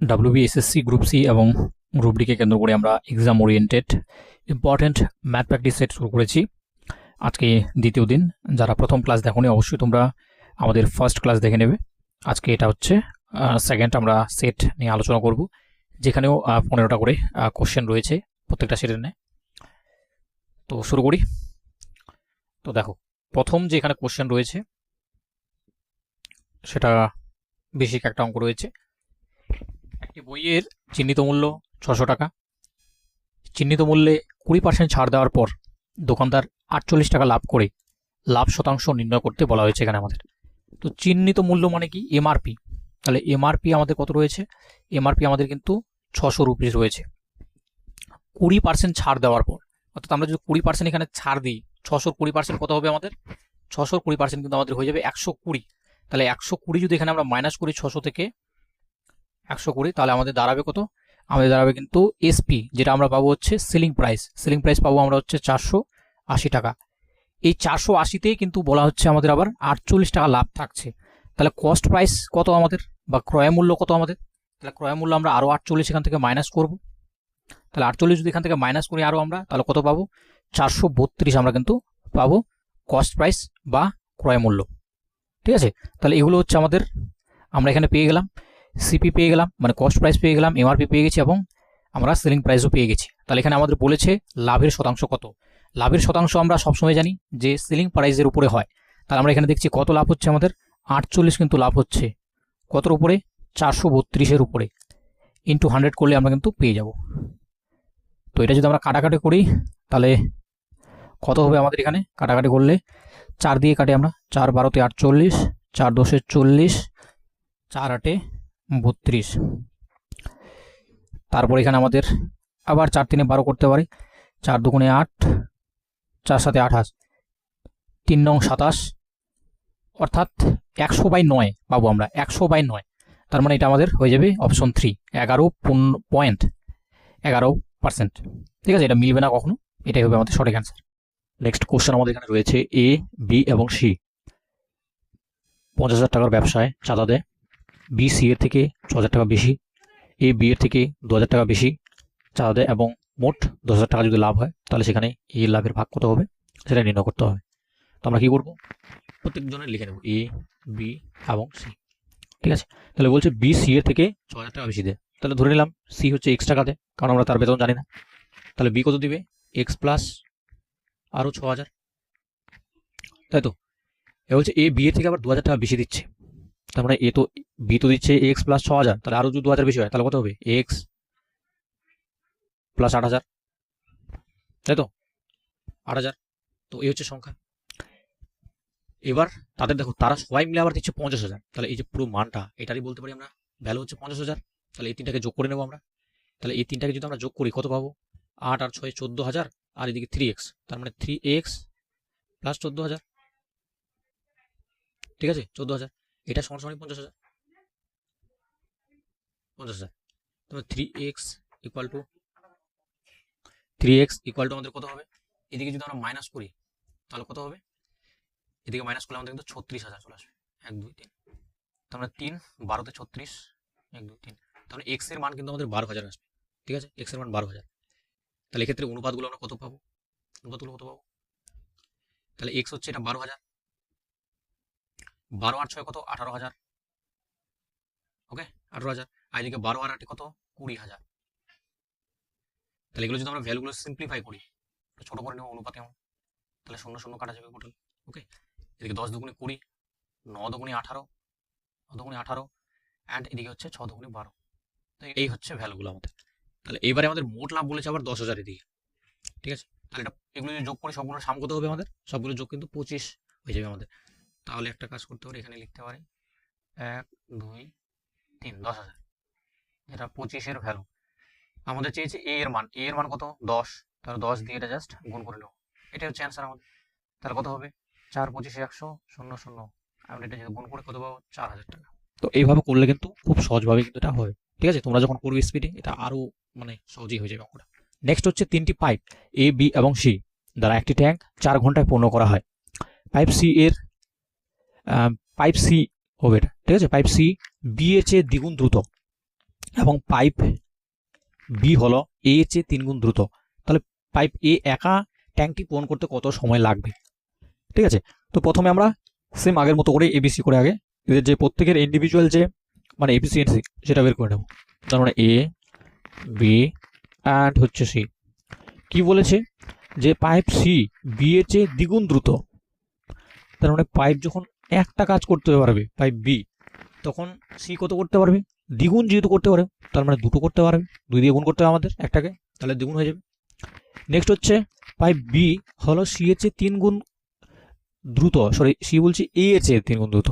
WB SSC group C এবং group ডিকে কেন্দ্র করে আমরা exam oriented important math practice set শুরু করেছি। আজকে দ্বিতীয় দিন। যারা প্রথম ক্লাস দেখোনি, অবশ্যই তোমরা আমাদের ফার্স্ট ক্লাস দেখে নেবে। আজকে এটা হচ্ছে সেকেন্ড আমরা সেট নিয়ে আলোচনা করব, যেখানেও পনেরোটা করে কোশ্চেন রয়েছে প্রত্যেকটা সেটের নেয় তো শুরু করি। তো দেখো, প্রথম যে এখানে কোশ্চেন রয়েছে, সেটা বেসিক একটা অঙ্ক রয়েছে। একটি বইয়ের চিহ্নিত মূল্য ছশো টাকা। চিহ্নিত মূল্যে কুড়ি পার্সেন্ট ছাড় দেওয়ার পর দোকানদার আটচল্লিশ টাকা লাভ করে লাভ শতাংশ নির্ণয় করতে বলা হয়েছে এখানে আমাদের। তো চিহ্নিত মূল্য মানে কি? এমআরপি। তাহলে এমআরপি আমাদের কত রয়েছে? এমআরপি আমাদের কিন্তু ছশো রুপিস রয়েছে। কুড়ি পার্সেন্ট ছাড় দেওয়ার পর, অর্থাৎ আমরা যদি কুড়ি পার্সেন্ট এখানে ছাড় দিই, ছশোর কুড়ি পার্সেন্ট কত হবে আমাদের? ছশোর কুড়ি পার্সেন্ট কিন্তু আমাদের হয়ে যাবে একশো কুড়ি। তাহলে একশো কুড়ি যদি এখানে আমরা মাইনাস করি, ছশো থেকে একশো কুড়ি, তাহলে আমাদের দাঁড়াবে কত? আমাদের দাঁড়াবে কিন্তু এসপি যেটা আমরা পাবো হচ্ছে সিলিং প্রাইস সিলিং প্রাইস পাবো আমরা হচ্ছে চারশো আশি টাকা। এই চারশো আশিতেই কিন্তু বলা হচ্ছে আমাদের আবার আটচল্লিশ টাকা লাভ থাকছে। তাহলে কস্ট প্রাইস কত আমাদের? বা ক্রয় মূল্য কত আমাদের? তাহলে ক্রয় মূল্য আমরা আরও আটচল্লিশ এখান থেকে মাইনাস করব। তাহলে আটচল্লিশ যদি এখান থেকে মাইনাস করি আরও আমরা, তাহলে কত পাবো? চারশো বত্রিশ আমরা কিন্তু পাবো কস্ট প্রাইস বা ক্রয় মূল্য। ঠিক আছে? তাহলে এগুলো হচ্ছে আমাদের, আমরা এখানে পেয়ে গেলাম। সিপি পেয়ে গেলাম মানে কস্ট প্রাইস পেয়ে গেলাম এমআরপি পেয়ে গেছি এবং আমরা সেলিং প্রাইসও পেয়ে গেছি। তাহলে এখানে আমাদের বলেছে লাভের শতাংশ কত? লাভের শতাংশ আমরা সবসময় জানি যে সেলিং প্রাইসের উপরে হয়। তাহলে আমরা এখানে দেখছি কত লাভ হচ্ছে আমাদের? আটচল্লিশ কিন্তু লাভ হচ্ছে। কতর উপরে? চারশো বত্রিশের উপরে। ইন্টু হান্ড্রেড করলে আমরা কিন্তু পেয়ে যাব। তো এটা যদি আমরা কাটাকাটি করি, তাহলে কত হবে আমাদের এখানে? কাটাকাটি করলে চার দিয়ে কাটে আমরা। চার বারোতে আটচল্লিশ, চার দশে চল্লিশ, চার আটে বত্রিশ। তারপর এখানে আমাদের আবার চার তিনে বারো করতে পারি। চার দুগুণে আট, চার সাথে আঠাশ। তিন নং সাতাশ, অর্থাৎ একশো বাই নয় পাবো আমরা, একশো বাই নয়। তার মানে এটা আমাদের হয়ে যাবে অপশন থ্রি এগারো পয়েন্ট এগারো পার্সেন্ট ঠিক আছে, এটা মিলবে না কখনো? এটাই হবে আমাদের সঠিক অ্যান্সার নেক্সট কোশ্চেন আমাদের এখানে রয়েছে এ বি এবং সি পঞ্চাশ হাজার টাকার ব্যবসায় চাঁদা দেয়। বি সি এর থেকে ছ টাকা বেশি এ বি এর থেকে দু হাজার টাকা বেশি চাঁদা দেয় এবং মোট দশ টাকা যদি লাভ হয়, তাহলে সেখানে এ লাভের ভাগ কত হবে? সেটা নির্ণয় করতে হবে। তো আমরা কী করব? প্রত্যেকজনের লিখে নেব এ বি এবং সি ঠিক আছে? তাহলে বলছে বি সি এর থেকে ছ টাকা বেশি দেয় তাহলে ধরে নিলাম সি হচ্ছে এক্স টাকা দেয় কারণ আমরা তার বেতন জানি না। তাহলে বি কত দিবে? এক্স প্লাস আরও ছ হাজার তাই তো? এ বলছে এ বি এর থেকে আবার দু হাজার টাকা বেশি দিচ্ছে। তার মানে এ তো বি তো দিচ্ছে এক্স প্লাস ছ হাজার, তাহলে আরও যদি দু হাজার বেশি হয়, তাহলে কত হবে? এক্স প্লাস আট হাজার, তাই তো? আট হাজার, তো এই হচ্ছে সংখ্যা। এবার তাদের দেখো, তারা সবাই মিলে আবার দিচ্ছে পঞ্চাশ হাজার, তাহলে এই যে পুরো মানটা, এটারই বলতে পারি আমরা ভ্যালু হচ্ছে পঞ্চাশ হাজার, তাহলে এই তিনটাকে যোগ করে নেব আমরা। তাহলে এই তিনটাকে যদি আমরা যোগ করি, কত পাবো? আট আর ছয় চোদ্দ হাজার, আর এদিকে থ্রি এক্স তার মানে থ্রি এক্স প্লাস চোদ্দ হাজার, ঠিক আছে? চোদ্দ হাজার। এটা সমান সমান পঞ্চাশ হাজার। পঞ্চাশ হাজার। তাহলে three X equal to three X equal to আমাদের কত হবে? এদিকে যদি আমরা মাইনাস করি, তাহলে কত হবে? এদিকে মাইনাস করলে আমাদের কিন্তু ছত্রিশ হাজার চলে আসবে। এক, দুই, তিন। তার মানে তিন, বারোতে ছত্রিশ, এক, দুই, তিন। তাহলে এক্সের মান কিন্তু আমাদের বারো হাজার আসবে। ঠিক আছে? এক্সের মান বারো হাজার। তাহলে এক্ষেত্রে অনুপাতগুলো আমরা কত পাবো? অনুপাতগুলো কত পাবো? তাহলে এক্স হচ্ছে এটা বারো হাজার। বারো আর ছয় কত? আঠারো হাজার। ওকে? আঠারো হাজার। আর এদিকে বারো আর আটে কত? কুড়ি হাজার। তাহলে এগুলো যদি আমরা ভ্যালুগুলো সিম্পলিফাই করি ছোট করে নেব অনুপাতে তাহলে শূন্য শূন্য কাটা যাবে টোটাল ওকে? এদিকে দশ দুগুণে কুড়ি, ন দুগুণে আঠারো, ন দুগুণে আঠারো অ্যান্ড এদিকে হচ্ছে ছ দুগুণে বারো। এই হচ্ছে ভ্যালুগুলো আমাদের। তাহলে এবারে আমাদের মোট লাভ বলেছে আবার দশ হাজার এদিকে ঠিক আছে? তাহলে এটা এগুলো যদি যোগ করে, সবগুলো সাম কত হবে আমাদের? সবগুলো যোগ কিন্তু পঁচিশ হয়ে যাবে আমাদের। তাহলে একটা কাজ করতে পারি, এখানে লিখতে পারি এক, দুই, তিন, দশ হাজার। যেটা পঁচিশের ভ্যালু আমাদের চেয়েছে এ এর মান এ এর মান কত? দশ। তাহলে দশ দিয়ে এটা জাস্ট গুণ করে নেব। এটাই হচ্ছে অ্যান্সার আমাদের। তাহলে কত হবে? চার পঁচিশে একশো, শূন্য শূন্য। আমি এটা যদি গুণ করে কত পাবো? চার হাজার টাকা। তো এইভাবে করলে কিন্তু খুব সহজভাবে কিন্তু এটা হয়। ঠিক আছে? তোমরা যখন করবে স্পিডে এটা আরও মানে সহজেই হয়ে যাবে অঙ্কটা। নেক্সট হচ্ছে তিনটি পাইপ এ বি এবং সি দ্বারা একটি ট্যাঙ্ক চার ঘন্টায় পূর্ণ করা হয়। পাইপ সি এর পাইপ সি হবে ঠিক আছে? পাইপ সি বি এর চেয়ে দ্বিগুণ দ্রুত এবং পাইপ বি হলো এ এর চেয়ে তিন গুণ দ্রুত। তাহলে পাইপ এ একা ট্যাঙ্কটি পূরণ করতে কত সময় লাগবে? ঠিক আছে? তো প্রথমে আমরা সেম আগের মতো করে এবিসি করে আগে এদের যে প্রত্যেকের ইন্ডিভিজুয়াল যে মানে এফিসিয়েন্সি সেটা বের করে নেব। তার মানে এ বি অ্যান্ড হচ্ছে সি কি বলেছে? যে পাইপ সি বি এর চেয়ে দ্বিগুণ দ্রুত। তার মানে পাইপ যখন একটা কাজ করতে পারবে পাইপ বি তখন সি কত করতে পারবে? দ্বিগুণ যেহেতু করতে পারে, তার মানে দুটো করতে পারবে। দুই দিয়ে গুণ করতে হবে আমাদের একটাকে, তাহলে দ্বিগুণ হয়ে যাবে। নেক্সট হচ্ছে পাইপ বি হলো সি এর চেয়ে তিন গুণ দ্রুত সরি সি বলছি এ এর চেয়ে তিন গুণ দ্রুত।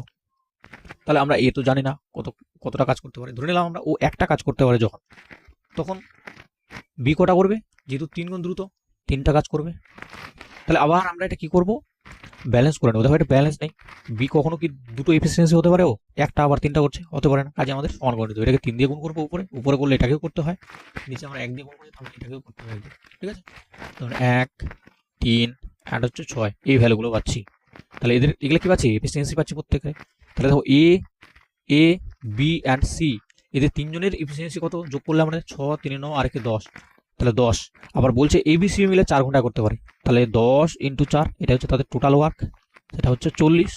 তাহলে আমরা এ তো জানি না কত, কতটা কাজ করতে পারে। ধরে নিলাম আমরা ও একটা কাজ করতে পারে যখন, তখন বি কটা করবে? যেহেতু তিন গুণ দ্রুত, তিনটা কাজ করবে। তাহলে আবার আমরা এটা কি করব? ব্যালেন্স করে নেব দেখো এটা ব্যালেন্স নেই। বি কখনো কি দুটো এফিসিয়েন্সি হতে পারে ও? একটা আবার তিনটা করছে, হতে পারে না। কাজে আমাদের সমান করে হবে। এটাকে তিন দিয়ে গুণ করব উপরে। উপরে করলে এটাকেও করতে হয়। নিচে আমরা এক দিয়ে গুণ করছি তাহলে এটাকেও করতে হয়। ঠিক আছে? ধরুন এক, তিন অ্যান্ড হচ্ছে ছয়। এই ভ্যালুগুলো পাচ্ছি। তাহলে এদের, এগুলো কি পাচ্ছি? এফিসিয়েন্সি পাচ্ছি প্রত্যেকে। তাহলে দেখো A A B and C এদের তিনজনের এফিসিয়েন্সি কত? যোগ করলে আমরা ছ তিনে ন আর একে দশ। তাহলে দশ। আবার বলছে এ বি সি মিলে চার ঘণ্টা করতে পারে। তাহলে দশ ইন্টু চার, এটা হচ্ছে তাদের টোটাল ওয়ার্ক সেটা হচ্ছে চল্লিশ।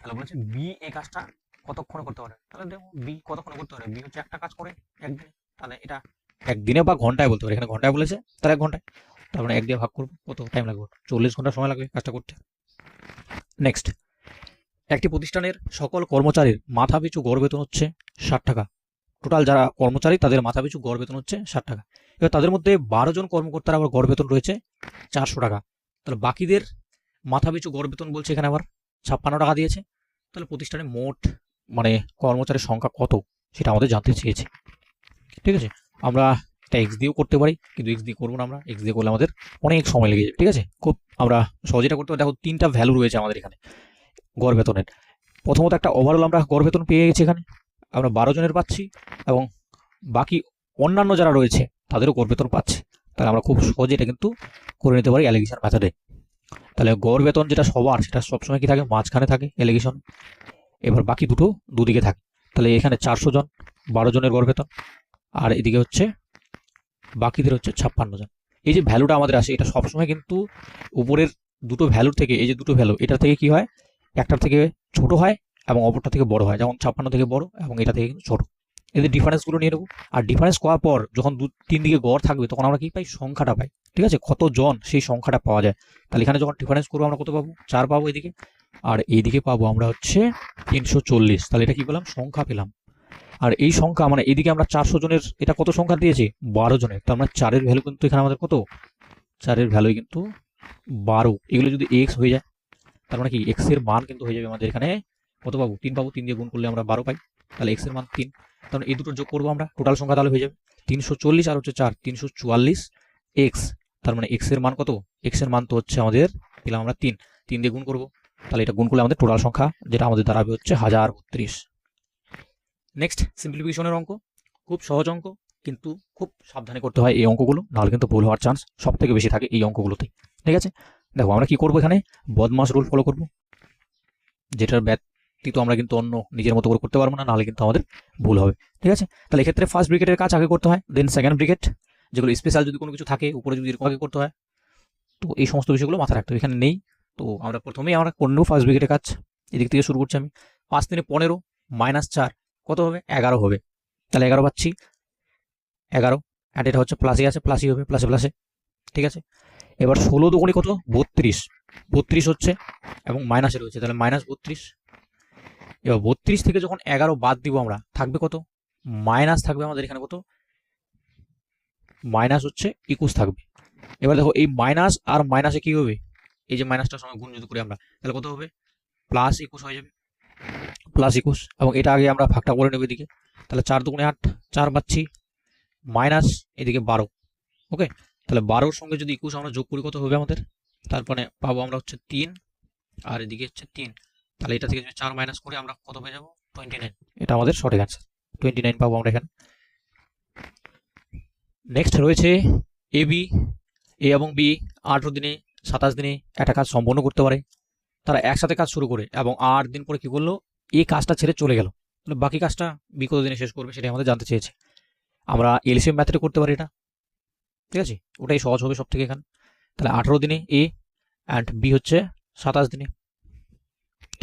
তাহলে বলছে বি এই কাজটা কতক্ষণে করতে পারে? তাহলে দেখো বি কতক্ষণে করতে পারে? বি হচ্ছে একটা কাজ করে একদিনে। তাহলে এটা একদিনে বা ঘন্টায় বলতে পারে। এখানে ঘন্টায় বলেছে, তাহলে এক ঘন্টায়। তার মানে ভাগ করব, কত? টাইম লাগবে। চল্লিশ ঘণ্টা সময় লাগবে কাজটা করতে। নেক্সট একটি প্রতিষ্ঠানের সকল কর্মচারীর মাথা পিছু গড় বেতন হচ্ছে ষাট টাকা। টোটাল যারা কর্মচারী, তাদের মাথা পিছু গড় বেতন হচ্ছে ষাট টাকা। এবার তাদের মধ্যে বারো জন কর্মকর্তার আবার গড় বেতন রয়েছে চারশো টাকা। তাহলে বাকিদের মাথা পিছু গড় বেতন বলছে এখানে আবার ছাপ্পান্ন টাকা দিয়েছে। তাহলে প্রতিষ্ঠানে মোট মানে কর্মচারীর সংখ্যা কত সেটা আমাদের জানতে চেয়েছে। ঠিক আছে? আমরা এটা এক্স দিয়েও করতে পারি, কিন্তু এক্স দিয়ে করব না আমরা। এক্স দিয়ে করলে আমাদের অনেক সময় লেগে যাবে, ঠিক আছে? খুব আমরা সহজে এটা করতে পারি। দেখো, তিনটা ভ্যালু রয়েছে আমাদের এখানে গড় বেতনের। প্রথমত একটা ওভারঅল আমরা গড় বেতন পেয়ে গেছি এখানে। আমরা বারো জনের পাচ্ছি এবং বাকি অন্যান্য যারা রয়েছে, তাদেরও গড় বেতন পাচ্ছে। তাহলে আমরা খুব সহজে এটা কিন্তু করে নিতে পারি অ্যালিগেশন মেথডে তাহলে গড় বেতন যেটা সবার, সেটা সবসময় কি থাকে? মাঝখানে থাকে অ্যালিগেশন এবার বাকি দুটো দুদিকে থাকে। তাহলে এখানে চারশো জন, বারো জনের গড় বেতন। আর এদিকে হচ্ছে, বাকিদের হচ্ছে ছাপ্পান্ন জন। এই যে ভ্যালুটা আমাদের আসে, এটা সবসময় কিন্তু উপরের দুটো ভ্যালুর থেকে, এই যে দুটো ভ্যালু এটা থেকে কি হয়? একটার থেকে ছোট হয় এবং অপরটা থেকে বড় হয়। যেমন ছাপ্পান্ন থেকে বড় এবং এটা থেকে কিন্তু ছোট। এদের ডিফারেন্সগুলো নিয়ে নেব। আর ডিফারেন্স করার পর যখন দু তিন দিকে গড় থাকবে তখন আমরা কি পাই? সংখ্যাটা পাই। ঠিক আছে? কত জন সেই সংখ্যাটা পাওয়া যায়? তাহলে এখানে যখন ডিফারেন্স করব আমরা কত পাবো? চার পাবো এদিকে। আর এইদিকে পাবো আমরা হচ্ছে তিনশো চল্লিশ। তাহলে এটা কি পেলাম? সংখ্যা পেলাম। আর এই সংখ্যা মানে এদিকে আমরা চারশো জনের এটা কত সংখ্যা দিয়েছি? বারো জনের। তো মানে চারের ভ্যালু কিন্তু এখানে আমাদের কত? চারের ভ্যালু কিন্তু বারো। এগুলো যদি এক্স হয়ে যায় তার মানে কি? এক্সের মান কিন্তু হয়ে যাবে আমাদের এখানে কত পাবো? তিন পাবো। তিন দিয়ে গুণ করলে আমরা বারো পাই। তাহলে এক্সের মান তিন। মানে এই দুটো যোগ করব আমরা। টোটাল সংখ্যা তাহলে হয়ে যাবে তিনশো চল্লিশ আর হচ্ছে চার, তিনশো চুয়াল্লিশ এক্স তার মানে এক্সের মান কত? এক্সের মান তো হচ্ছে আমাদের পেলাম আমরা তিন। তিন দিয়ে গুণ করব। তাহলে এটা গুণ করলে আমাদের টোটাল সংখ্যা, যেটা আমাদের দাঁড়াবে হচ্ছে হাজার বত্রিশ। নেক্সট সিম্পলিফিকেশনের অঙ্ক। খুব সহজ অঙ্ক, কিন্তু খুব সাবধানে করতে হয় এই অঙ্কগুলো, নাহলে কিন্তু ভুল হওয়ার চান্স সব থেকে বেশি থাকে এই অঙ্কগুলোতেই। ঠিক আছে? দেখো, আমরা কি করব এখানে? বদমাস রুল ফলো করব। যেটার ব্যতীত আমরা কিন্তু অন্য নিজের মতো করে করতে পারব না, নাহলে কিন্তু আমাদের ভুল হবে। ঠিক আছে? তাহলে এক্ষেত্রে ফার্স্ট ব্রিগেডের কাজ আগে করতে হয় দেন সেকেন্ড ব্রিগেড যেগুলো স্পেশাল যদি কোনো কিছু থাকে, উপরে যদি এরকম আগে করতে হয়, তো এই সমস্ত বিষয়গুলো মাথায় রাখতে হবে। এখানে নেই, তো আমরা প্রথমেই আমরা করে নেব ফার্স্ট ব্রিগেডের কাজ। এদিক থেকে শুরু করছি আমি। পাঁচ দিনে পনেরো মাইনাস চার, কত হবে? এগারো হবে। তাহলে এগারো পাচ্ছি। এগারো অ্যান্ড এটা হচ্ছে প্লাসই আছে প্লাসই হবে প্লাসে প্লাসে ঠিক আছে? এবার ষোলো দুগুণি কত? বত্রিশ। বত্রিশ হচ্ছে, এবং মাইনাসে রয়েছে। তাহলে মাইনাস বত্রিশ এবার বত্রিশ থেকে যখন এগারো বাদ দিব আমরা, থাকবে কত? মাইনাস থাকবে আমাদের এখানে কত? মাইনাস হচ্ছে একুশ থাকবে। এবার দেখো এই মাইনাস আর মাইনাসে কি হবে? এই যে মাইনাসটার সময় গুণ যদি করি আমরা, তাহলে কত হবে? প্লাস একুশ হয়ে যাবে। প্লাস একুশ, এবং এটা আগে আমরা ভাগটা করে নেব এদিকে। তাহলে চার দুগুণে আট, চার পাচ্ছি। মাইনাস এদিকে বারো, ওকে? তাহলে বারোর সঙ্গে যদি একুশ আমরা যোগ করি কত হবে আমাদের? তারপরে পাবো আমরা হচ্ছে তিন, আর এদিকে হচ্ছে তিন। তাহলে এটা থেকে যদি চার মাইনাস করে আমরা কত পেয়ে যাব? টোয়েন্টি নাইন এটা আমাদের সঠিক অ্যান্সার টোয়েন্টি নাইন পাবো আমরা এখানে। নেক্সট রয়েছে এ বি এ এবং বি আঠেরো দিনে, সাতাশ দিনে একটা কাজ সম্পন্ন করতে পারে। তারা একসাথে কাজ শুরু করে এবং আট দিন পরে কি করল? এ কাজটা ছেড়ে চলে গেল। তাহলে বাকি কাজটা বি কত দিনে শেষ করবে সেটা আমাদের জানতে চেয়েছে। আমরা এলসিএম ম্যাথডে করতে পারি এটা। ঠিক আছে? ওটাই সহজ হবে সব থেকে এখানে। তাহলে আঠেরো দিনে এ অ্যান্ড বি হচ্ছে সাতাশ দিনে।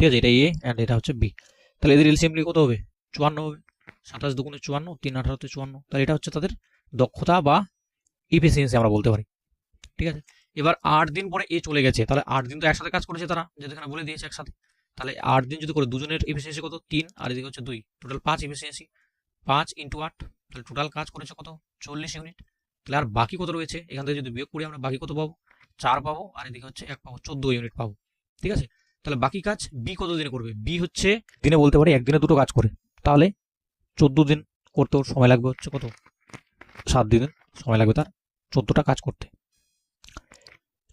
ঠিক আছে, এটা এ অ্যান্ড এটা হচ্ছে বি তাহলে এদের এলসিএম কত হবে? চুয়ান্ন হবে। সাতাশ দুগুণে চুয়ান্ন, তিন আঠারোতে চুয়ান্ন। তাহলে এটা হচ্ছে তাদের দক্ষতা বা ইফিসিয়েন্সি আমরা বলতে পারি। ঠিক আছে? এবার আট দিন পরে এ চলে গেছে। তাহলে আট দিন তো একসাথে কাজ করেছে তারা যেটা এখানে বলে দিয়েছে একসাথে। তাহলে আট দিন যদি করে দুজনের এফিসিয়েন্সি কত? তিন, আর এদিকে হচ্ছে দুই। টোটাল পাঁচ এফিসিয়েন্সি পাঁচ ইন্টু আট, তাহলে টোটাল কাজ করেছে কত? চল্লিশ ইউনিট তাহলে আর বাকি কত রয়েছে? এখান থেকে যদি বিয়োগ করি আমরা বাকি কত পাবো? চার পাবো, আর এদিকে হচ্ছে এক পাবো, চোদ্দ ইউনিট পাবো। ঠিক আছে? তাহলে বাকি কাজ বি কত দিনে করবে? বি হচ্ছে দিনে বলতে পারি একদিনে দুটো কাজ করে। তাহলে চোদ্দ দিন করতে ওর সময় লাগবে হচ্ছে কত? সাত দিন সময় লাগবে তার চোদ্দটা কাজ করতে।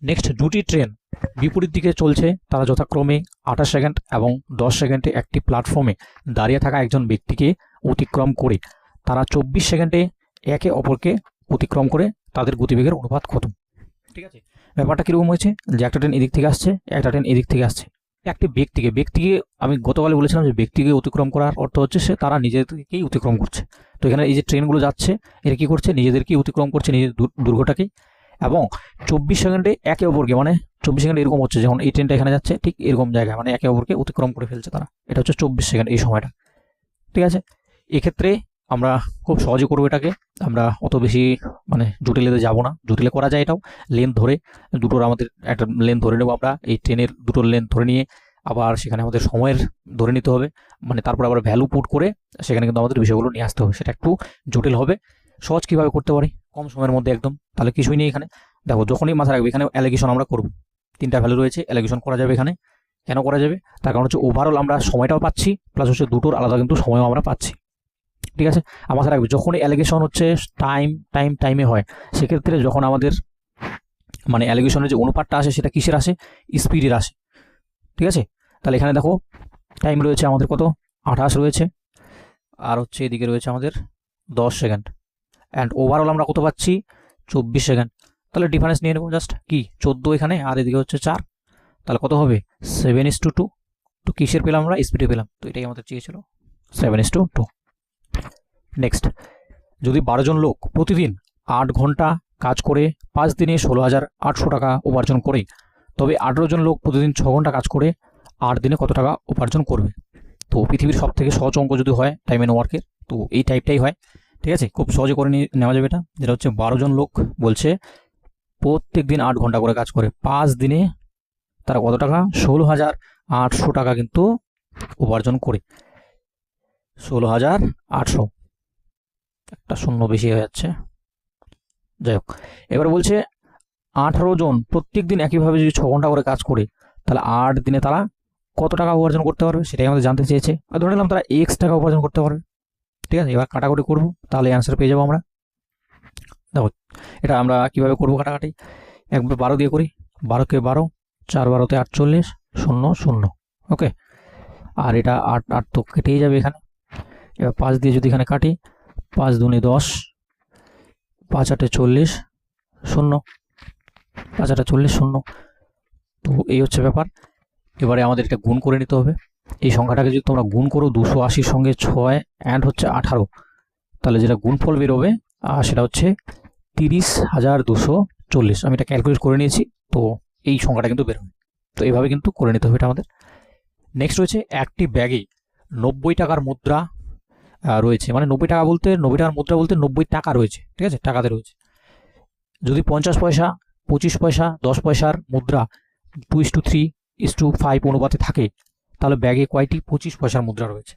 নেক্সট দুটি ট্রেন বিপরীত দিকে চলছে। তারা যথাক্রমে আঠাশ সেকেন্ড এবং দশ সেকেন্ডে একটি প্ল্যাটফর্মে দাঁড়িয়ে থাকা একজন ব্যক্তিকে অতিক্রম করে। তারা চব্বিশ সেকেন্ডে একে অপরকে অতিক্রম করে তাদের গতিবেগের অনুপাত কত? ঠিক আছে? ব্যাপারটা কীরকম হয়েছে? যে একটা ট্রেন এদিক থেকে আসছে, একটা ট্রেন এদিক থেকে আসছে। একটি ব্যক্তিকে ব্যক্তিকে আমি গতকালে বলেছিলাম যে ব্যক্তিকে অতিক্রম করার অর্থ হচ্ছে সে তারা নিজেদেরকেই অতিক্রম করছে। তো এখানে এই যে ট্রেনগুলো যাচ্ছে, এরা কী করছে? নিজেদেরকেই অতিক্রম করছে নিজের দূর- দুর্গটাকেই এবং চব্বিশ সেকেন্ডে একে অপরকে মানে চব্বিশ সেকেন্ড এরকম হচ্ছে, যখন এই ট্রেনটা এখানে যাচ্ছে, ঠিক এরকম জায়গায় মানে একে অপরকে অতিক্রম করে ফেলছে তারা। এটা হচ্ছে চব্বিশ সেকেন্ড এই সময়টা। ঠিক আছে? এক্ষেত্রে আমরা খুব সহজে করব এটাকে। আমরা অত বেশি মানে জটিলেতে যাব না। জটিলে করা যায় এটাও। লেন ধরে দুটোর আমাদের একটা লেন ধরে নেব আমরা। এই ট্রেনের দুটোর লেন ধরে নিয়ে আবার সেখানে আমাদের সময়ের ধরে নিতে হবে। মানে তারপর আবার ভ্যালু পুট করে সেখানে কিন্তু আমাদের বিষয়গুলো নিয়ে আসতে হবে। সেটা একটু জটিল হবে। সহজ কীভাবে করতে পারি? কম সময়ের মধ্যে একদম। তাহলে কিছুই নেই এখানে। দেখো, যখনই মাথা রাখবে এখানে অ্যালিগেশন আমরা করব। তিনটা ভ্যালু রয়েছে অ্যালিগেশন করা যাবে এখানে। কেন করা যাবে? তার কারণ হচ্ছে ওভারঅল আমরা সময়টাও পাচ্ছি প্লাস হচ্ছে দুটোর আলাদা কিন্তু সময়ও আমরা পাচ্ছি। ঠিক আছে? মাথায় রাখবে যখনই অ্যালিগেশন হচ্ছে টাইম টাইম টাইমে হয়, সেক্ষেত্রে যখন আমাদের মানে অ্যালিগেশনের যে অনুপাতটা আসে, সেটা কিসের আসে? স্পিডের আসে। ঠিক আছে? তাহলে এখানে দেখো টাইম রয়েছে আমাদের কত? আঠাশ রয়েছে। আর হচ্ছে এদিকে রয়েছে আমাদের দশ সেকেন্ড অ্যান্ড ওভারঅল আমরা কত পাচ্ছি? চব্বিশ সেকেন্ড তাহলে ডিফারেন্স নিয়ে নেব জাস্ট কি? চোদ্দ এখানে, আর এদিকে হচ্ছে চার। তাহলে কত হবে? সেভেন ইস টু টু তো কিসের পেলাম আমরা? স্পিডে পেলাম। তো এটাই আমাদের চেয়েছিল। Seven is two two next যদি বারো জন লোক প্রতিদিন আট ঘণ্টা কাজ করে পাঁচ দিনে ষোলো হাজার আটশো টাকা উপার্জন করে, তবে আঠেরো জন লোক প্রতিদিন ছ ঘণ্টা কাজ করে আট দিনে কত টাকা উপার্জন করবে? তো পৃথিবীর সব থেকে সহজ অঙ্ক যদি হয় টাইম অ্যান্ড ওয়ার্কের তো এই টাইপটাই হয়। ঠিক আছে? খুব সহজে করে নিয়ে নেওয়া যাবে এটা। যেটা হচ্ছে বারো জন লোক বলছে প্রত্যেক দিন আট ঘণ্টা করে কাজ করে, পাঁচ দিনে তারা কত টাকা? ষোলো হাজার আটশো টাকা কিন্তু উপার্জন করে। ষোলো হাজার আটশো। একটা শূন্য বেশি হয়ে যাচ্ছে। যাই হোক, এবার বলছে আঠারো জন প্রত্যেক দিন একইভাবে যদি ছ ঘণ্টা করে কাজ করে, তাহলে আট দিনে তারা কত টাকা উপার্জন করতে পারবে সেটাই আমাদের জানতে চেয়েছে। আর ধরে নিলাম তারা এক্স টাকা উপার্জন করতে পারবে। ঠিক আছে, এবার কাটাকুটি করব তাহলে অ্যান্সার পেয়ে যাব আমরা। দেখো, এটা আমরা কীভাবে করব কাটাকাটি? একবার বারো দিয়ে করি। বারোকে বারো, চার বারোতে আটচল্লিশ, শূন্য শূন্য। ওকে আর এটা আট আট তো কেটেই যাবে এখানে। এবার পাঁচ দিয়ে যদি এখানে কাটি, পাঁচ দুনে দশ, পাঁচ আটে চল্লিশ, শূন্য। পাঁচ আটে চল্লিশ, শূন্য। তো এই হচ্ছে ব্যাপার। এবারে আমাদের এটা গুণ করে নিতে হবে। এই সংখ্যাটাকে যদি তোমরা গুণ করো দুশো আশির সঙ্গে ছয় অ্যান্ড হচ্ছে আঠারো, তাহলে যেটা গুণফল বেরোবে আর সেটা হচ্ছে তিরিশ হাজার দুশো চল্লিশ। আমি এটা ক্যালকুলেট করে নিয়েছি, তো এই সংখ্যাটা কিন্তু বেরোবে। তো এইভাবে কিন্তু করে নিতে হবে এটা আমাদের। নেক্সট রয়েছে একটি ব্যাগে নব্বই টাকার মুদ্রা রয়েছে। মানে নব্বই টাকা বলতে, নব্বই টাকার মুদ্রা বলতে নব্বই টাকা রয়েছে, ঠিক আছে? টাকাতে রয়েছে। যদি পঞ্চাশ পয়সা, পঁচিশ পয়সা, দশ পয়সার মুদ্রা two is to three is to five অনুপাতে থাকে, তাহলে ব্যাগে কয়টি? পঁচিশ পয়সার মুদ্রা রয়েছে,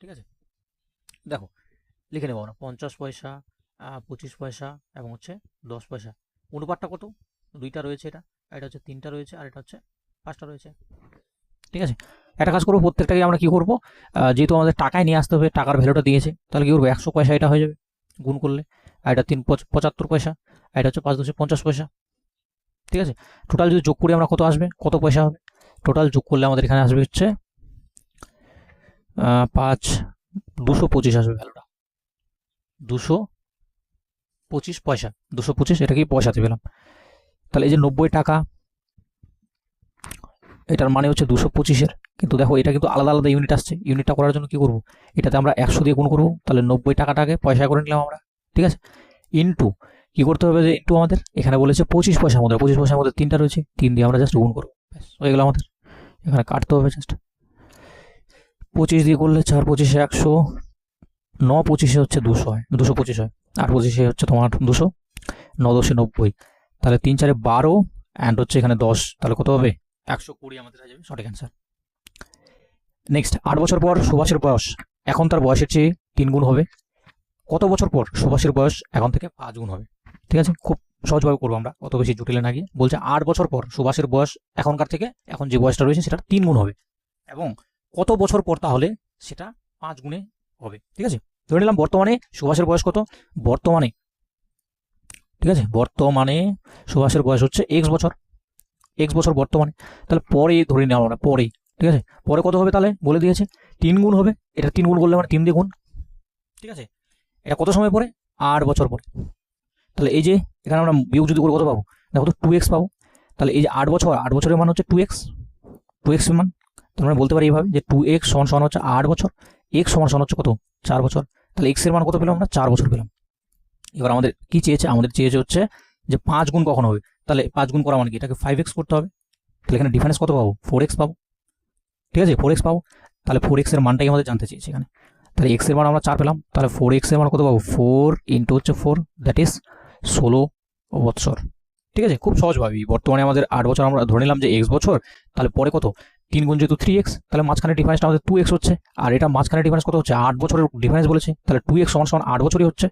ঠিক আছে? দেখো, লিখে নেব আমরা। পঞ্চাশ পয়সা পঁচিশ পয়সা এবং হচ্ছে দশ পয়সা। অনুপাতটা কত? দুইটা রয়েছে এটা এটা হচ্ছে তিনটা রয়েছে, আর এটা হচ্ছে পাঁচটা রয়েছে, ঠিক আছে? একটা কাজ করব, প্রত্যেকটাকে আমরা কি করব? যেহেতু আমাদের টাকায় নিয়ে আসতে হবে, টাকার ভ্যালুটা দিয়েছে, তাহলে কী করব? একশো পয়সা এটা হয়ে যাবে গুণ করলে। আর এটা তিন পঁচ- পঁচাত্তর পয়সা, আর এটা হচ্ছে পাঁচ দুশো পঞ্চাশ পয়সা। ঠিক আছে? টোটাল যদি যোগ করি আমরা কত আসবে? কত পয়সা হবে? টোটাল যোগ করলে আমাদের এখানে আসবে হচ্ছে পাঁচ দুশো পঁচিশ আসবে ভ্যালুটা দুশো পঁচিশ পয়সা। দুশো পঁচিশ এটাকেই পয়সাতে পেলাম। তাহলে এই যে নব্বই টাকা এটার মানে হচ্ছে দুশো পঁচিশের। কিন্তু দেখো, এটা কিন্তু আলাদা আলাদা ইউনিট আসছে। ইউনিটটা করার জন্য কি করব? এটাতে আমরা একশো দিয়ে গুণ করব। তাহলে নব্বই টাকাটাকে পয়সা করে নিলাম আমরা। ঠিক আছে? ইন্টু কি করতে হবে যে ইন্টু আমাদের? এখানে বলেছে পঁচিশ পয়সার মধ্যে। পঁচিশ পয়সার মধ্যে তিনটা রয়েছে। তিন দিয়ে আমরা জাস্ট গুণ করব। হয়ে গেলো আমাদের। এখানে কাটতে হবে জাস্ট পঁচিশ দিয়ে করলে চার পঁচিশে একশো। ন পঁচিশে হচ্ছে দুশো হয়। দুশো পঁচিশ হয়। আট পঁচিশে হচ্ছে তোমার দুশো। ন দশে নব্বই। তাহলে তিন চারে বারো অ্যান্ড হচ্ছে এখানে দশ। তাহলে কত হবে? একশো কুড়ি আমাদের হয়ে যাবে। সঠিক অ্যান্সার নেক্সট আট বছর পর সুভাষের বয়স। এখন তার বয়সের চেয়ে তিন গুণ হবে। কত বছর পর সুভাষের বয়স? এখন থেকে পাঁচ গুণ হবে। ঠিক আছে? খুব সহজভাবে করব আমরা। অত বেশি জটিলে না গিয়ে। বলছে, আট বছর পর সুভাষের বয়স এখনকার থেকে, এখন যে বয়সটা রয়েছে, সেটা তিন গুণ হবে। এবং কত বছর পর তাহলে সেটা পাঁচ গুণে হবে। ঠিক আছে? ধরে নিলাম, বর্তমানে সুভাষের বয়স কত? বর্তমানে। ঠিক আছে? বর্তমানে সুভাষের বয়স হচ্ছে এক্স বছর। এক্স বছর বর্তমানে, তাহলে পরে ধরে নিলাম আমরা পরে ঠিক আছে? পরে কত হবে তাহলে? বলে দিয়েছে, তিন গুণ হবে, এটা তিন গুণ করলে মানে তিন দিয়ে গুণ, ঠিক আছে? এটা কত সময় পরে? আট বছর পরে। তাহলে এই যে, এখানে আমরা বিয়োগ যদি করে কত পাবো? দেখো তো টু এক্স পাবো। তাহলে এই যে আট বছর, আট বছরের মান হচ্ছে টু এক্স টু এক্স মান তাহলে আমরা বলতে পারি এইভাবে যে টু এক্স সমান সমান হচ্ছে আট বছর এক্স সমান সমান হচ্ছে কত? চার বছর। তাহলে এক্সের মান কত পেলাম আমরা? চার বছর পেলাম। এবার আমাদের কি চেয়েছে? আমাদের চেয়েছে হচ্ছে যে পাঁচ গুণ কখন হবে? তাহলে পাঁচ গুণ করা মানে কি? এটাকে ফাইভ এক্স করতে হবে। তাহলে এখানে ডিফারেন্স কত পাবো? ফোর এক্স পাবো। ঠিক আছে? ফোর এক্স পাবো। তাহলে ফোর এক্সের মানটাই আমাদের জানতে চেয়েছে এখানে তাহলে এক্সের মান আমরা চার পেলাম। তাহলে ফোর এক্সের মান কত পাবো? ফোর ইন্টু হচ্ছে ফোর দ্যাট ইজ ষোলো বৎসর। ঠিক আছে? খুব সহজভাবেই বর্তমানে আমাদের আট বছর আমরা ধরে নিলাম যে এক্স বছর, তাহলে পরে কত? তিন গুণ যেহেতু থ্রি এক্স তাহলে মাঝখানে ডিফারেন্সটা আমাদের টু এক্স হচ্ছে। আর এটা মাঝখানে ডিফারেন্স কত হচ্ছে? আট বছরের ডিফারেন্স বলেছে। তাহলে টু এক্স সমান সমান আট বছরই হচ্ছে।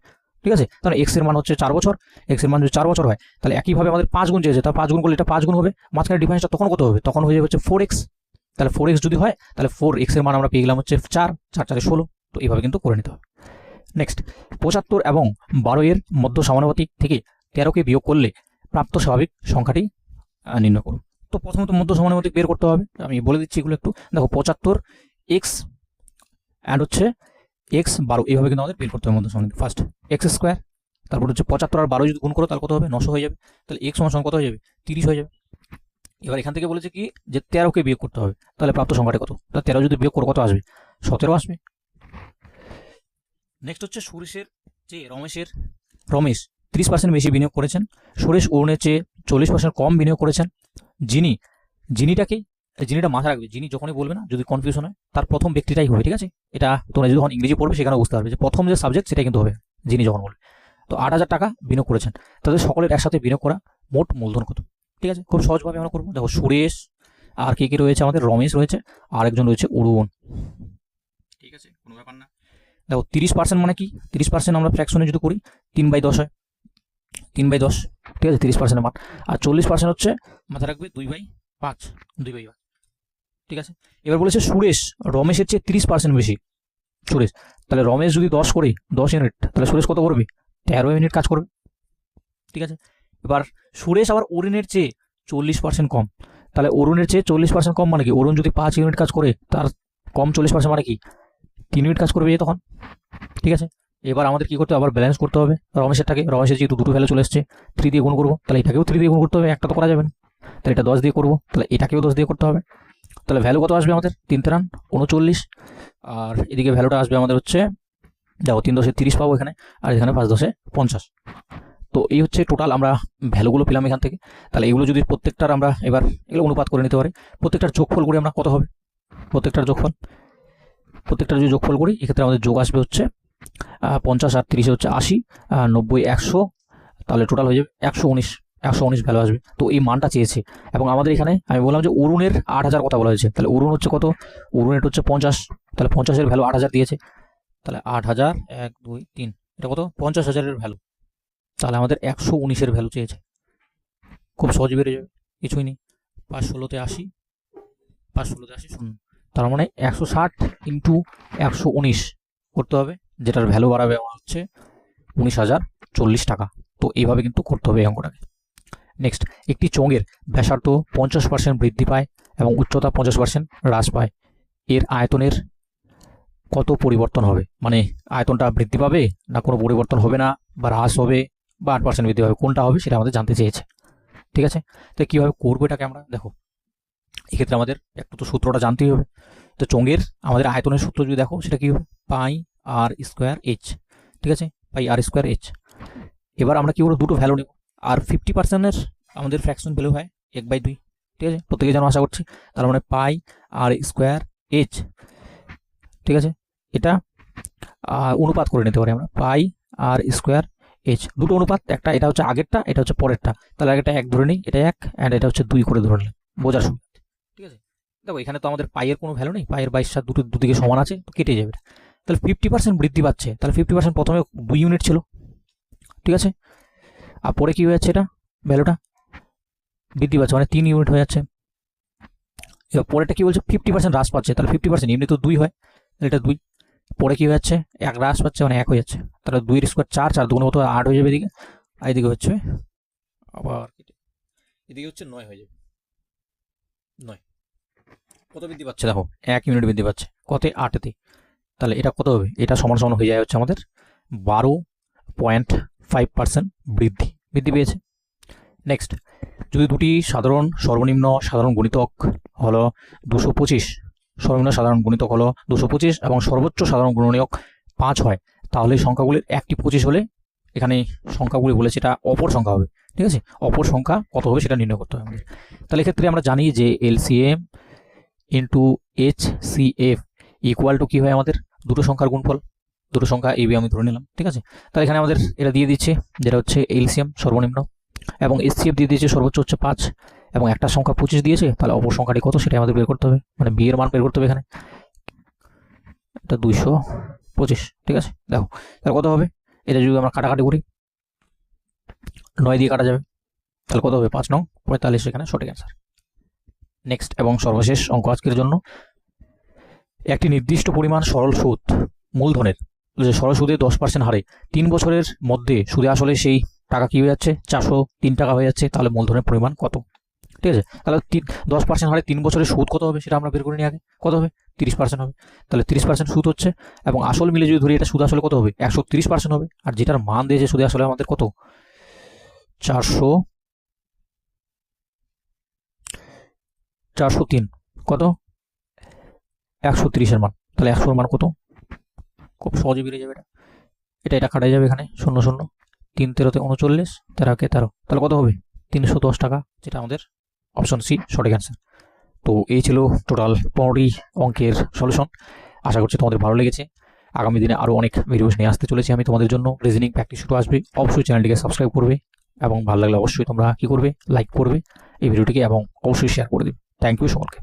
ঠিক আছে তাহলে এক্সের মান হচ্ছে চার বছর। এক্সের মান যদি চার বছর হয়, তাহলে একইভাবে আমাদের পাঁচ গুণ চেয়েছে তাহলে পাঁচ গুণ করলে এটা পাঁচ গুণ হবে। মাঝখানে ডিফারেন্সটা তখন কত হবে। তখন হয়ে যাবে হচ্ছে ফোর এক্স তাহলে ফোর এক্স যদি হয়, তাহলে ফোর এক্সের মান আমরা পেয়ে গেলাম হচ্ছে চার চার চারে ষোলো। তো এইভাবে কিন্তু করে নিতে হবে। নেক্সট পঁচাত্তর এবং বারো এর মধ্য সমানুপাতিক থেকে তেরোকে বিয়োগ করলে প্রাপ্ত স্বাভাবিক সংখ্যাটি নির্ণয় করুন। তো প্রথমত মধ্য সমানুপাতিক বের করতে হবে। আমি বলে দিচ্ছি এগুলো একটু। দেখো, পঁচাত্তর এক্স অ্যান্ড হচ্ছে এক্স বারো, এইভাবে কিন্তু আমাদের বের করতে হবে মধ্য সমানুপাতিক ফার্স্ট এক্স স্কোয়ার, তারপর হচ্ছে পঁচাত্তর আর বারো যদি গুণ করো, তাহলে কত হবে? নশো হয়ে যাবে। তাহলে এক্স সমান কত হয়ে যাবে? তিরিশ হয়ে যাবে। এবার এখান থেকে বলেছে কি? যে তেরোকে বিয়োগ করতে হবে। তাহলে প্রাপ্ত সংখ্যাটা কত? তাহলে তেরো যদি বিয়োগ করো, কত আসবে? সতেরো আসবে। নেক্সট হচ্ছে সুরেশের চেয়ে রমেশের, রমেশ তিরিশ পার্সেন্ট বেশি বিনিয়োগ করেছেন। সুরেশ অরুণের চেয়ে চল্লিশ পার্সেন্ট কম বিনিয়োগ করেছেন। যিনি যিনিটাকেই যিনিটা মাথা রাখবে, যিনি যখনই বলবে না, যদি কনফিউশন হয়, তার প্রথম ব্যক্তিটাই হবে, ঠিক আছে? এটা তোমরা যদি যখন ইংরেজি পড়বে, সেখানে বুঝতে পারবে যে প্রথম যে সাবজেক্ট সেটাই কিন্তু হবে, যিনি যখন বলবে। তো আট হাজার টাকা বিনিয়োগ করেছেন। তাদের সকলের একসাথে বিনিয়োগ করা মোট মূলধন কত? ঠিক আছে? খুব সহজভাবে আমরা করব। দেখো, সুরেশ, আর কে কে রয়েছে আমাদের? রমেশ রয়েছে আর একজন রয়েছে অরুণ। ঠিক আছে? কোনো ব্যাপার না। দেখো, তিরিশ পার্সেন্ট মানে কি? তিরিশ পার্সেন্ট আমরা ফ্র্যাকশনে যদি করি, তিন বাই দশ হয়। তিন বাই দশ, ঠিক আছে? তিরিশ পার্সেন্টের মান। আর চল্লিশ পার্সেন্ট হচ্ছে মাথা রাখবে, দুই বাই পাঁচ। দুই বাই পাঁচ। ঠিক আছে? এবার বলেছে সুরেশ, রমেশের চেয়ে তিরিশ পার্সেন্ট বেশি। সুরেশ, তাহলে রমেশ যদি দশ করে, দশ ইউনিট তাহলে সুরেশ কত করবে? তেরো ইউনিট কাজ করবে। ঠিক আছে? এবার সুরেশ আবার অরুণের চেয়ে চল্লিশ পার্সেন্ট কম। তাহলে অরুণের চেয়ে চল্লিশ পার্সেন্ট কম মানে কি? অরুণ যদি পাঁচ ইউনিট কাজ করে, তার কম চল্লিশ পার্সেন্ট মানে কি? তিন ইউনিট কাজ করবে তখন। ঠিক আছে? এবার আমাদের কি করতে হবে? আবার ব্যালেন্স করতে হবে রমেশেরটাকে রমেশের যেহেতু দুটো ভ্যালু চলে এসছে থ্রি দিয়ে গুণ করব, তাহলে এটাকেও থ্রি দিয়ে গুণ করতে হবে। একটা তো করা যাবে না। তাহলে এটা দশ দিয়ে করব, তাহলে এটাকেও দশ দিয়ে করতে হবে। তাহলে ভ্যালু কত আসবে আমাদের? তিন তেরান উনচল্লিশ। আর এদিকে ভ্যালুটা আসবে আমাদের হচ্ছে, দেখো তিন দশে তিরিশ পাবো এখানে, আর এখানে পাঁচ দশে পঞ্চাশ। তো এই হচ্ছে টোটাল আমরা ভ্যালুগুলো পেলাম এখান থেকে। তাহলে এগুলো যদি প্রত্যেকটার আমরা এবার এগুলো অনুপাত করে নিতে পারি, প্রত্যেকটার যোগফল করে আমরা কত হবে? প্রত্যেকটার যোগফল। প্রত্যেকটার যদি যোগফল করি, এক্ষেত্রে আমাদের যোগ আসবে হচ্ছে পঞ্চাশ আর তিরিশে হচ্ছে আশি নব্বই একশো, তাহলে টোটাল হয়ে যাবে একশো উনিশ। একশো উনিশ ভ্যালু আসবে। তো এই মানটা চেয়েছে। এবং আমাদের এখানে আমি বললাম যে অরুণের আট হাজার কথা বলা হয়েছে। তাহলে অরুণ হচ্ছে কত? অরুণের হচ্ছে পঞ্চাশ। তাহলে পঞ্চাশের ভ্যালু আট হাজার দিয়েছে। তাহলে আট হাজার এক, দুই, তিন। এটা কত? পঞ্চাশ হাজারের ভ্যালু তাহলে আমাদের একশো উনিশের ভ্যালু চেয়েছে। খুব সহজে বেড়ে যাবে। কিছুই নেই। পাঁচ ষোলোতে আশি। পাঁচ ষোলোতে আশি শূন্য। তার মানে একশো ষাট ইন্টু একশো উনিশ করতে হবে। যেটার ভ্যালু বাড়াবে আমার হচ্ছে উনিশ হাজার চল্লিশ টাকা। তো এইভাবে কিন্তু করতে হবে এই অঙ্কটাকে। নেক্সট একটি চোঙের ব্যাসার্ধ পঞ্চাশ পার্সেন্ট বৃদ্ধি পায় এবং উচ্চতা পঞ্চাশ পার্সেন্ট হ্রাস পায়। এর আয়তনের কত পরিবর্তন হবে? মানে আয়তনটা বৃদ্ধি পাবে না কোনো পরিবর্তন হবে না বা হ্রাস হবে বা আট পার্সেন্ট বৃদ্ধি হবে কোনটা হবে সেটা আমাদের জানতে চেয়েছে। ঠিক আছে? তো কীভাবে করব এটাকে আমরা? দেখো, এক্ষেত্রে আমাদের একটু তো সূত্রটা জানতেই হবে। তো চোঙের আমাদের আয়তনের সূত্র যদি দেখো, সেটা কী হবে? Pi R square H. ঠিক আছে? Pi R square H. এবার আমরা কী করব? দুটো ভ্যালু নেব। আর ফিফটি পার্সেন্টের আমাদের ফ্র্যাকশন ভ্যালু হয় এক বাই দুই, ঠিক আছে? প্রত্যেকে যেন আশা করছি। তার মানে পাই আর স্কোয়ার এইচ ঠিক আছে? এটা অনুপাত করে নিতে পারি আমরা। পাই আর স্কোয়ার এইচ দুটো অনুপাত, একটা, এটা হচ্ছে আগেরটা, এটা হচ্ছে পরেরটা। তাহলে আগেরটা এক ধরে নিই, এটা এক অ্যান্ড এটা হচ্ছে দুই করে ধরে নিলাম বোঝার সুবিধা। ঠিক আছে? দেখো, এখানে তো আমাদের পাইয়ের কোনো ভ্যালু নেই। পাইয়ের বাইশ, সাত, দুটো, দুদিকে সমান আছে, তো কেটে যাবে। তাহলে ফিফটি পার্সেন্ট বৃদ্ধি পাচ্ছে। তাহলে ফিফটি পার্সেন্ট প্রথমে দুই ইউনিট ছিল। ঠিক আছে? আর পরে কী হয়ে যাচ্ছে এটা? ভ্যালুটা বৃদ্ধি পাচ্ছে মানে তিন ইউনিট হয়ে যাচ্ছে। এবার পরেটা কি বলছে? ফিফটি পার্সেন্ট হ্রাস পাচ্ছে, তাহলে ফিফটি পার্সেন্ট এমনি তো দুই হয়। এটা দুই। পরে কী হয়ে যাচ্ছে? এক হ্রাস পাচ্ছে মানে এক হয়ে যাচ্ছে। তাহলে দুইয়ের স্কোয়ার চার চার দুগুণ মতো আট হয়ে যাবে এদিকে। আর এদিকে হচ্ছে, আবার এদিকে হচ্ছে নয় হয়ে যাবে। নয়। কত বৃদ্ধি পাচ্ছে দেখো? এক ইউনিট বৃদ্ধি পাচ্ছে। কতে? আটেতে তাহলে এটা কত হবে? এটা সমান সমান হয়ে যায় হচ্ছে আমাদের বারো পয়েন্ট ফাইভ পার্সেন্ট বৃদ্ধি বৃদ্ধি পেয়েছে। নেক্সট যদি দুটি সাধারণ সর্বনিম্ন সাধারণ গুণিতক হলো দুশো পঁচিশ, সর্বনিম্ন সাধারণ গুণিতক হলো দুশো পঁচিশ এবং সর্বোচ্চ সাধারণ গুণনীয়ক পাঁচ হয়, তাহলে সংখ্যাগুলির একটি পঁচিশ হলে এখানে সংখ্যাগুলি বলেছে এটা অপর সংখ্যা হবে, ঠিক আছে? অপর সংখ্যা কত হবে সেটা নির্ণয় করতে হবে আমাদের। তাহলে এক্ষেত্রে আমরা জানি যে L C LCM into H C F equal to কী হয় আমাদের? দুটো সংখ্যার গুণফল। দুটো সংখ্যা এ বি আমি ধরে নিলাম, ঠিক আছে? তাহলে এখানে আমাদের এটা দিয়ে দিচ্ছে, যেটা হচ্ছে এলসিএম সর্বনিম্ন, এবং এসসিএফ দিয়ে দিয়েছে সর্বোচ্চ হচ্ছে পাঁচ, এবং একটা সংখ্যা পঁচিশ দিয়েছে, তাহলে অপর সংখ্যাটি কত? সেটা আমাদের বের করতে হবে মানে বি এর মান বের করতে হবে এখানে। এটা দুইশো পঁচিশ, ঠিক আছে? দেখো, তাহলে কত হবে? এটা যদি আমরা কাটাকাটি করি, নয় দিয়ে কাটা যাবে, তাহলে কত হবে? পাঁচ নং, পঁয়তাল্লিশ এখানে সঠিক অ্যান্সার নেক্সট এবং সর্বশেষ অঙ্ক আজকের জন্য, একটি নির্দিষ্ট পরিমাণ সরল সুদ মূলধনের সরল সুদে দশ পার্সেন্ট হারে, তিন বছরের মধ্যে সুদে আসলে সেই টাকা কি হয়ে যাচ্ছে? চারশো তিন টাকা হয়ে যাচ্ছে। তাহলে মূলধনের পরিমাণ কত? ঠিক আছে? তাহলে তিন, দশ পার্সেন্ট হারে তিন বছরের সুদ কত হবে সেটা আমরা বের করে নিই আগে। কত হবে? তিরিশ পার্সেন্ট হবে। তাহলে তিরিশ পার্সেন্ট সুদ হচ্ছে এবং আসল মিলে যদি ধরি, এটা সুদ আসলে কত হবে? একশো তিরিশ পার্সেন্ট হবে। আর যেটার মান দিয়েছে সুদে আসলে আমাদের কত? চারশো চারশো তিন। কত? একশো তিরিশের মান। তাহলে একশোর মান কত? খুব সহজে বেড়ে যাবে এটা। এটা এটা কাটা যাবে এখানে, শূন্য শূন্য। তিন তেরোতে উনচল্লিশ, তেরোকে তেরো। তাহলে কত হবে? তিনশো দশ টাকা, যেটা আমাদের অপশন সি সঠিক অ্যান্সার তো এই ছিল টোটাল পনেরোটি অঙ্কের সলিউশন আশা করছি তোমাদের ভালো লেগেছে। আগামী দিনে আরও অনেক ভিডিওস নিয়ে আসতে চলেছি আমি তোমাদের জন্য। রিজনিং প্র্যাকটিস শুরু আসবে। অবশ্যই চ্যানেলটিকে সাবস্ক্রাইব করবে এবং ভালো লাগলে অবশ্যই তোমরা কী করবে? লাইক করবে এই ভিডিওটিকে এবং অবশ্যই শেয়ার করে দেবে। থ্যাংক ইউ সকলকে